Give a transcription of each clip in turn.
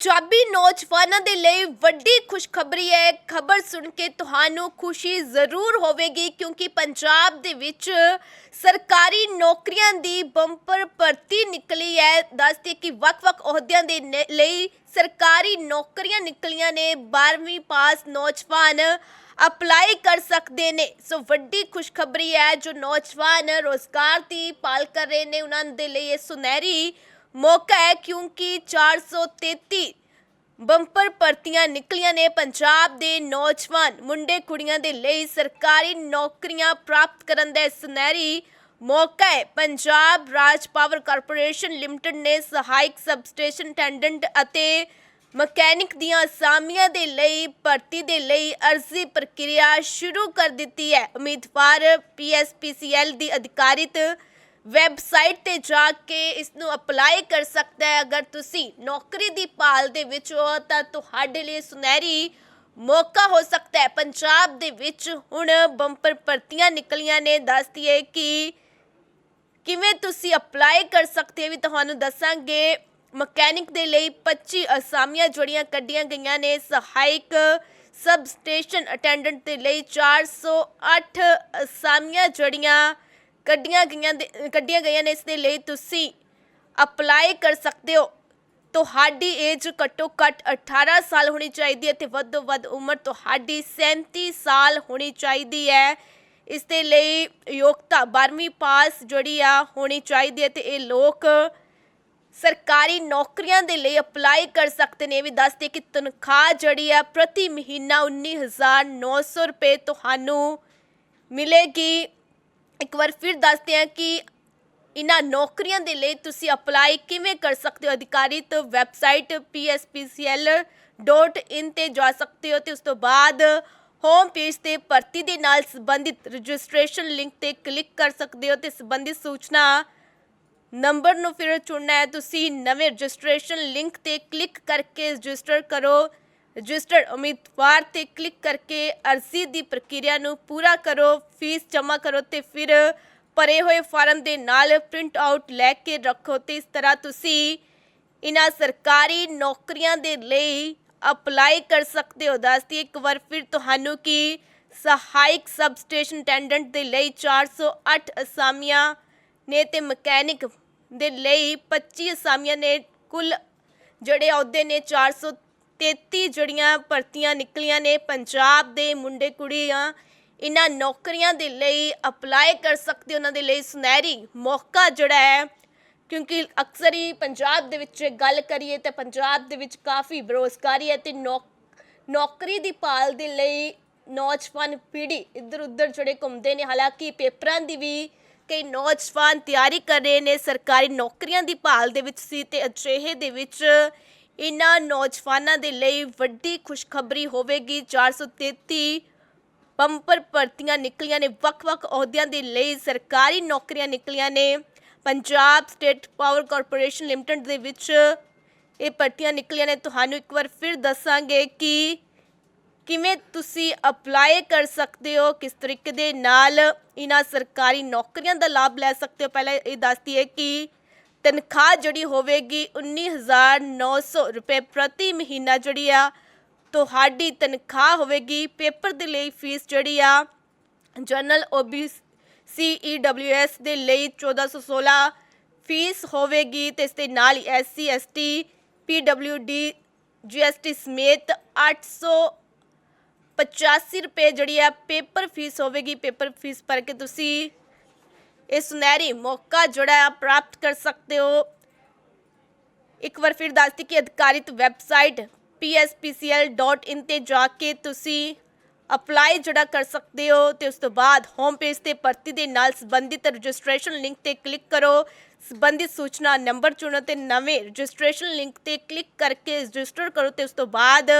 ਪੰਜਾਬੀ ਨੌਜਵਾਨਾਂ ਦੇ ਲਈ ਵੱਡੀ ਖੁਸ਼ਖਬਰੀ ਹੈ। ਖਬਰ ਸੁਣ ਕੇ ਤੁਹਾਨੂੰ ਖੁਸ਼ੀ ਜ਼ਰੂਰ ਹੋਵੇਗੀ ਕਿਉਂਕਿ ਪੰਜਾਬ ਦੇ ਵਿੱਚ ਸਰਕਾਰੀ ਨੌਕਰੀਆਂ ਦੀ ਬੰਪਰ ਭਰਤੀ ਨਿਕਲੀ ਹੈ। ਦੱਸਦੇ ਕਿ ਵੱਖ-ਵੱਖ ਅਹੁਦਿਆਂ ਦੇ ਲਈ ਸਰਕਾਰੀ ਨੌਕਰੀਆਂ ਨਿਕਲੀਆਂ ਨੇ। 12ਵੀਂ ਪਾਸ ਨੌਜਵਾਨ ਅਪਲਾਈ ਕਰ ਸਕਦੇ ਨੇ। ਸੋ ਵੱਡੀ ਖੁਸ਼ਖਬਰੀ ਹੈ ਜੋ ਨੌਜਵਾਨ ਰੋਜ਼ਗਾਰ ਦੀ ਪਾਲ ਕਰ ਰਹੇ ਨੇ। ਉਹਨਾਂ ਦੇ ਲਈ ਇਹ ਸੁਨਹਿਰੀ ਮੌਕਾ ਹੈ ਕਿਉਂਕਿ 433 ਬੰਪਰ ਭਰਤੀਆਂ ਨਿਕਲੀਆਂ ਨੇ ਪੰਜਾਬ ਦੇ ਨੌਜਵਾਨ ਮੁੰਡੇ ਕੁੜੀਆਂ ਦੇ ਲਈ ਸਰਕਾਰੀ ਨੌਕਰੀਆਂ ਪ੍ਰਾਪਤ ਕਰਨ ਦਾ ਸੁਨਹਿਰੀ ਮੌਕਾ ਹੈ। Punjab Raj power corporation limited ਨੇ ਸਹਾਇਕ ਸਬਸਟੇਸ਼ਨ ਅਟੈਂਡੈਂਟ ਅਤੇ ਮਕੈਨਿਕ ਦੀਆਂ ਅਸਾਮੀਆਂ ਦੇ ਲਈ ਭਰਤੀ ਦੇ ਲਈ ਅਰਜ਼ੀ ਪ੍ਰਕਿਰਿਆ ਸ਼ੁਰੂ ਕਰ ਦਿੱਤੀ ਹੈ। ਉਮੀਦਵਾਰ ਪੀਐਸਪੀਸੀਐਲ ਦੀ ਅਧਿਕਾਰਿਤ ਵੈਬਸਾਈਟ ਤੇ ਜਾ ਕੇ ਇਸ ਨੂੰ ਅਪਲਾਈ ਕਰ ਸਕਦਾ ਹੈ। ਅਗਰ ਤੁਸੀਂ ਨੌਕਰੀ ਦੀ ਭਾਲ ਦੇ ਵਿੱਚ ਹੋ, ਤਾਂ ਤੁਹਾਡੇ ਲਈ ਸੁਨਹਿਰੀ ਮੌਕਾ ਹੋ ਸਕਦਾ ਹੈ। ਪੰਜਾਬ ਦੇ ਵਿੱਚ ਹੁਣ ਬੰਪਰ ਭਰਤੀਆਂ ਨਿਕਲੀਆਂ ਨੇ। ਦੱਸਦੀ ਹੈ ਕਿ ਕਿਵੇਂ ਤੁਸੀਂ ਅਪਲਾਈ ਕਰ ਸਕਦੇ ਹੋ ਵੀ ਤੁਹਾਨੂੰ ਦੱਸਾਂਗੇ। ਮਕੈਨਿਕ ਦੇ ਲਈ 25 ਅਸਾਮੀਆਂ ਜੁੜੀਆਂ ਕੱਢੀਆਂ ਗਈਆਂ ਨੇ। ਸਹਾਇਕ ਸਬ ਸਟੇਸ਼ਨ ਅਟੈਂਡੈਂਟ ਦੇ ਲਈ 408 ਅਸਾਮੀਆਂ ਜੁੜੀਆਂ ਕੱਢੀਆਂ ਗਈਆਂ ਦੇ- ਕੱਢੀਆਂ ਗਈਆਂ ਨੇ ਇਸ ਦੇ ਲਈ ਤੁਸੀਂ ਅਪਲਾਈ ਕਰ ਸਕਦੇ ਹੋ। ਤੁਹਾਡੀ ਏਜ ਘੱਟੋ ਘੱਟ 18 ਸਾਲ ਹੋਣੀ ਚਾਹੀਦੀ ਹੈ ਤੇ ਤੋਂ ਵੱਧ ਉਮਰ ਤੁਹਾਡੀ 37 ਸਾਲ ਹੋਣੀ ਚਾਹੀਦੀ ਹੈ। ਇਸ ਦੇ ਲਈ ਯੋਗਤਾ 12ਵੀਂ ਪਾਸ ਜਿਹੜੀ ਆ ਹੋਣੀ ਚਾਹੀਦੀ ਹੈ ਤੇ ਇਹ ਲੋਕ ਸਰਕਾਰੀ ਨੌਕਰੀਆਂ ਦੇ ਲਈ ਅਪਲਾਈ ਕਰ ਸਕਦੇ ਨੇ। ਇਹ ਵੀ ਦੱਸਦੇ ਕਿ ਤਨਖਾਹ ਜਿਹੜੀ ਆ ਪ੍ਰਤੀ ਮਹੀਨਾ 19900 ਰੁਪਏ ਤੁਹਾਨੂੰ ਮਿਲੇਗੀ। ਇੱਕ ਵਾਰ ਫਿਰ ਦੱਸਦੇ ਹਾਂ ਕਿ ਇਹਨਾਂ ਨੌਕਰੀਆਂ ਦੇ ਲਈ ਤੁਸੀਂ ਅਪਲਾਈ ਕਿਵੇਂ ਕਰ ਸਕਦੇ ਹੋ? ਅਧਿਕਾਰਿਤ ਵੈਬਸਾਈਟ pspcl.in ਤੇ ਜਾ ਸਕਦੇ ਹੋ ਤੇ ਉਸ ਤੋਂ ਬਾਅਦ ਹੋਮ ਪੇਜ ਤੇ ਭਰਤੀ ਦੇ ਨਾਲ ਸੰਬੰਧਿਤ ਰਜਿਸਟ੍ਰੇਸ਼ਨ ਲਿੰਕ ਤੇ ਕਲਿੱਕ ਕਰ ਸਕਦੇ ਹੋ ਤੇ ਸੰਬੰਧਿਤ ਸੂਚਨਾ ਨੰਬਰ ਨੂੰ ਫਿਰ ਚੁਣਨਾ ਹੈ। ਤੁਸੀਂ ਨਵੇਂ ਰਜਿਸਟ੍ਰੇਸ਼ਨ ਲਿੰਕ ਤੇ ਕਲਿੱਕ ਕਰਕੇ ਰਜਿਸਟਰ ਕਰੋ। ਰਜਿਸਟਰਡ ਉਮੀਦਵਾਰ ਤੇ ਕਲਿੱਕ ਕਰਕੇ ਅਰਜ਼ੀ ਦੀ ਪ੍ਰਕਿਰਿਆ ਨੂੰ ਪੂਰਾ ਕਰੋ, ਫੀਸ ਜਮ੍ਹਾਂ ਕਰੋ ਤੇ ਫਿਰ ਭਰੇ ਹੋਏ ਫਾਰਮ ਦੇ ਨਾਲ ਪ੍ਰਿੰਟ ਆਊਟ ਲੈ ਕੇ ਰੱਖੋ। ਤੇ ਇਸ ਤਰ੍ਹਾਂ ਤੁਸੀਂ ਇਹਨਾਂ ਸਰਕਾਰੀ ਨੌਕਰੀਆਂ ਦੇ ਲਈ ਅਪਲਾਈ ਕਰ ਸਕਦੇ ਹੋ। ਦੱਸਦੀ ਇੱਕ ਵਾਰ ਫਿਰ ਤੁਹਾਨੂੰ ਕਿ ਸਹਾਇਕ ਸਬ ਸਟੇਸ਼ਨ ਅਟੈਂਡੈਂਟ ਦੇ ਲਈ 408 ਅਸਾਮੀਆਂ ਨੇ ਤੇ ਮਕੈਨਿਕ ਦੇ ਲਈ 25 ਅਸਾਮੀਆਂ ਨੇ। ਕੁੱਲ ਜਿਹੜੇ ਅਹੁਦੇ ਨੇ 433 ਜਿਹੜੀਆਂ ਭਰਤੀਆਂ ਨਿਕਲੀਆਂ ਨੇ। ਪੰਜਾਬ ਦੇ ਮੁੰਡੇ ਕੁੜੀਆਂ ਇਹਨਾਂ ਨੌਕਰੀਆਂ ਦੇ ਲਈ ਅਪਲਾਈ ਕਰ ਸਕਦੇ ਉਹਨਾਂ ਦੇ ਲਈ ਸੁਨਹਿਰੀ ਮੌਕਾ ਜਿਹੜਾ ਹੈ। ਕਿਉਂਕਿ ਅਕਸਰ ਹੀ ਪੰਜਾਬ ਦੇ ਵਿੱਚ ਗੱਲ ਕਰੀਏ ਤਾਂ ਪੰਜਾਬ ਦੇ ਵਿੱਚ ਕਾਫੀ ਬੇਰੁਜ਼ਗਾਰੀ ਹੈ ਤੇ ਨੌਕ- ਨੌਕਰੀ ਦੀ ਭਾਲ ਦੇ ਲਈ ਨੌਜਵਾਨ ਪੀੜ੍ਹੀ ਇੱਧਰ ਉੱਧਰ ਜਿਹੜੇ ਘੁੰਮਦੇ ਨੇ, ਹਾਲਾਂਕਿ ਪੇਪਰਾਂ ਦੀ ਵੀ ਕਈ ਨੌਜਵਾਨ ਤਿਆਰੀ ਕਰ ਰਹੇ ਨੇ। ਸਰਕਾਰੀ ਨੌਕਰੀਆਂ ਦੀ ਭਾਲ ਦੇ ਵਿੱਚ ਸੀ ਤੇ ਅਜਿਹੇ ਦੇ ਵਿੱਚ ਇਹਨਾਂ ਨੌਜਵਾਨਾਂ ਦੇ ਲਈ ਵੱਡੀ ਖੁਸ਼ਖਬਰੀ ਹੋਵੇਗੀ। 433 ਬੰਪਰ ਭਰਤੀਆਂ ਨਿਕਲੀਆਂ ਨੇ, ਵੱਖ-ਵੱਖ ਅਹੁਦਿਆਂ ਦੇ ਲਈ ਸਰਕਾਰੀ ਨੌਕਰੀਆਂ ਨਿਕਲੀਆਂ ਨੇ। Punjab state power corporation limited ਦੇ ਵਿੱਚ ਇਹ ਭਰਤੀਆਂ ਨਿਕਲੀਆਂ ਨੇ। ਤੁਹਾਨੂੰ ਇੱਕ ਵਾਰ ਫਿਰ ਦੱਸਾਂਗੇ ਕਿ ਕਿਵੇਂ ਤੁਸੀਂ ਅਪਲਾਈ ਕਰ ਸਕਦੇ ਹੋ, ਕਿਸ ਤਰੀਕੇ ਦੇ ਨਾਲ ਇਹਨਾਂ ਸਰਕਾਰੀ ਨੌਕਰੀਆਂ ਦਾ ਲਾਭ ਲੈ ਸਕਦੇ ਹੋ। ਪਹਿਲਾਂ ਇਹ ਦੱਸਦੀ ਹੈ ਕਿ ਤਨਖਾਹ ਜਿਹੜੀ ਹੋਵੇਗੀ 19900 ਰੁਪਏ ਪ੍ਰਤੀ ਮਹੀਨਾ ਜਿਹੜੀ ਆ, ਤੁਹਾਡੀ ਤਨਖਾਹ ਹੋਵੇਗੀ, ਪੇਪਰ ਦੇ ਲਈ ਫੀਸ ਜਿਹੜੀ ਆ, ਜਨਰਲ ਓਬੀਸੀ ਈਡਬਲਯੂਐਸ ਦੇ ਲਈ 1416 ਫੀਸ ਹੋਵੇਗੀ ਤੇ ਇਸ ਦੇ ਨਾਲ ਹੀ ਐਸਸੀ ਐਸਟੀ ਪੀਡਬਲਯੂਡੀ ਜੀਐਸਟੀ ਸਮੇਤ 885 ਰੁਪਏ ਜਿਹੜੀ ਆ, ਪੇਪਰ ਫੀਸ ਹੋਵੇਗੀ, ਪੇਪਰ ਫੀਸ ਭਰ ਕੇ ਤੁਸੀਂ ਇਹ ਸੁਨਹਿਰੀ ਮੌਕਾ ਜਿਹੜਾ ਆ ਪ੍ਰਾਪਤ ਕਰ ਸਕਦੇ ਹੋ। ਇੱਕ ਵਾਰ ਫਿਰ ਦੱਸਦੀ ਕਿ ਅਧਿਕਾਰਿਤ ਵੈਬਸਾਈਟ pspcl.in ਤੇ ਜਾ ਕੇ ਤੁਸੀਂ ਅਪਲਾਈ ਜਿਹੜਾ ਕਰ ਸਕਦੇ ਹੋ ਤੇ ਉਸ ਤੋਂ ਬਾਅਦ ਹੋਮ ਪੇਜ ਤੇ ਭਰਤੀ ਦੇ ਨਾਲ ਸੰਬੰਧਿਤ ਰਜਿਸਟ੍ਰੇਸ਼ਨ ਲਿੰਕ ਤੇ ਕਲਿੱਕ ਕਰੋ। ਸੰਬੰਧਿਤ ਸੂਚਨਾ ਨੰਬਰ ਚੁਣੋ ਤੇ ਨਵੇਂ ਰਜਿਸਟ੍ਰੇਸ਼ਨ ਲਿੰਕ ਤੇ ਕਲਿੱਕ ਕਰਕੇ ਰਜਿਸਟਰ ਕਰੋ ਤੇ ਉਸ ਤੋਂ ਬਾਅਦ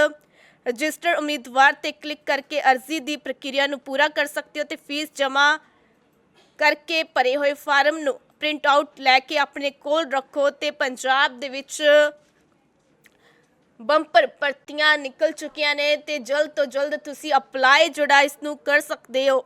ਰਜਿਸਟਰ ਉਮੀਦਵਾਰ ਤੇ ਕਲਿੱਕ ਕਰਕੇ ਅਰਜ਼ੀ ਦੀ ਪ੍ਰਕਿਰਿਆ ਨੂੰ ਪੂਰਾ ਕਰ ਸਕਦੇ ਹੋ ਤੇ ਫੀਸ ਜਮ੍ਹਾਂ ਕਰਕੇ ਭਰੇ ਹੋਏ ਫਾਰਮ ਨੂੰ ਪ੍ਰਿੰਟ ਆਊਟ ਲੈ ਕੇ ਆਪਣੇ ਕੋਲ ਰੱਖੋ ਤੇ ਪੰਜਾਬ ਦੇ ਵਿੱਚ ਬੰਪਰ ਭਰਤੀਆਂ ਨਿਕਲ ਚੁੱਕੀਆਂ ਨੇ ਤੇ ਜਲਦ ਤੋਂ ਜਲਦ ਤੁਸੀਂ ਅਪਲਾਈ ਜਿਹੜਾ ਇਸ ਨੂੰ ਕਰ ਸਕਦੇ ਹੋ।